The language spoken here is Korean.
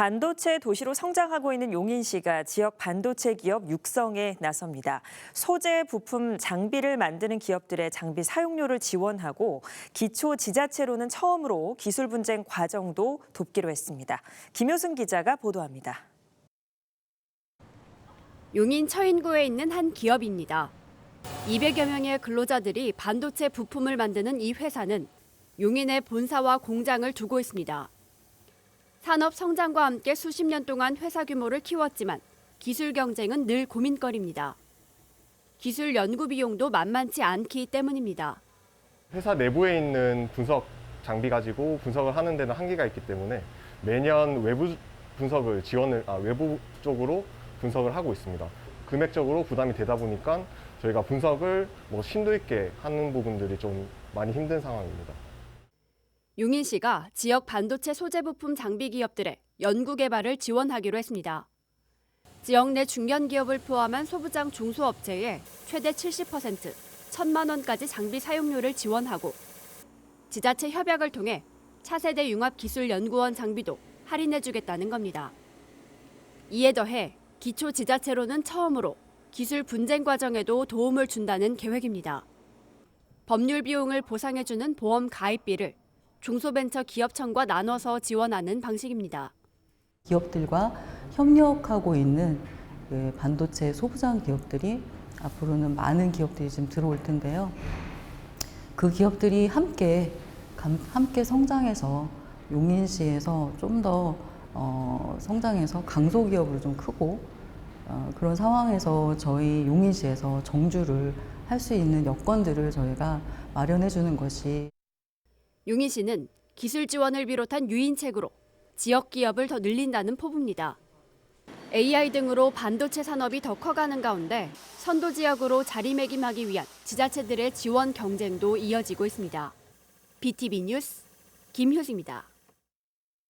반도체 도시로 성장하고 있는 용인시가 지역 반도체 기업 육성에 나섭니다. 소재, 부품, 장비를 만드는 기업들의 장비 사용료를 지원하고 기초 지자체로는 처음으로 기술 분쟁 과정도 돕기로 했습니다. 김효승 기자가 보도합니다. 용인 처인구에 있는 한 기업입니다. 200여 명의 근로자들이 반도체 부품을 만드는 이 회사는 용인에 본사와 공장을 두고 있습니다. 산업 성장과 함께 수십 년 동안 회사 규모를 키웠지만 기술 경쟁은 늘 고민거리입니다. 기술 연구 비용도 만만치 않기 때문입니다. 회사 내부에 있는 분석 장비 가지고 분석을 하는 데는 한계가 있기 때문에 매년 외부 분석을 지원을 아, 외부 쪽으로 분석을 하고 있습니다. 금액적으로 부담이 되다 보니까 저희가 분석을 뭐 심도 있게 하는 부분들이 좀 많이 힘든 상황입니다. 용인 시가 지역 반도체 소재 부품 장비 기업들의 연구 개발을 지원하기로 했습니다. 지역 내 중견 기업을 포함한 소부장 중소업체에 최대 70% 1천만 원까지 장비 사용료를 지원하고 지자체 협약을 통해 차세대 융합기술연구원 장비도 할인해 주겠다는 겁니다. 이에 더해 기초 지자체로는 처음으로 기술 분쟁 과정에도 도움을 준다는 계획입니다. 법률 비용을 보상해주는 보험 가입비를 중소벤처 기업청과 나눠서 지원하는 방식입니다. 기업들과 협력하고 있는 그 반도체 소부장 기업들이 앞으로는 많은 기업들이 지금 들어올 텐데요. 그 기업들이 함께 감- 함께 성장해서 용인시에서 좀더 어, 성장해서 강소 기업으로 좀 크고 어, 그런 상황에서 저희 용인시에서 정주를 할 수 있는 여건들을 저희가 마련해 주는 것이 용인 시는 기술 지원을 비롯한 유인책으로 지역 기업을 더 늘린다는 포부입니다. AI 등으로 반도체 산업이 더 커가는 가운데 선도 지역으로 자리매김하기 위한 지자체들의 지원 경쟁도 이어지고 있습니다. BTV 뉴스 김효수입니다.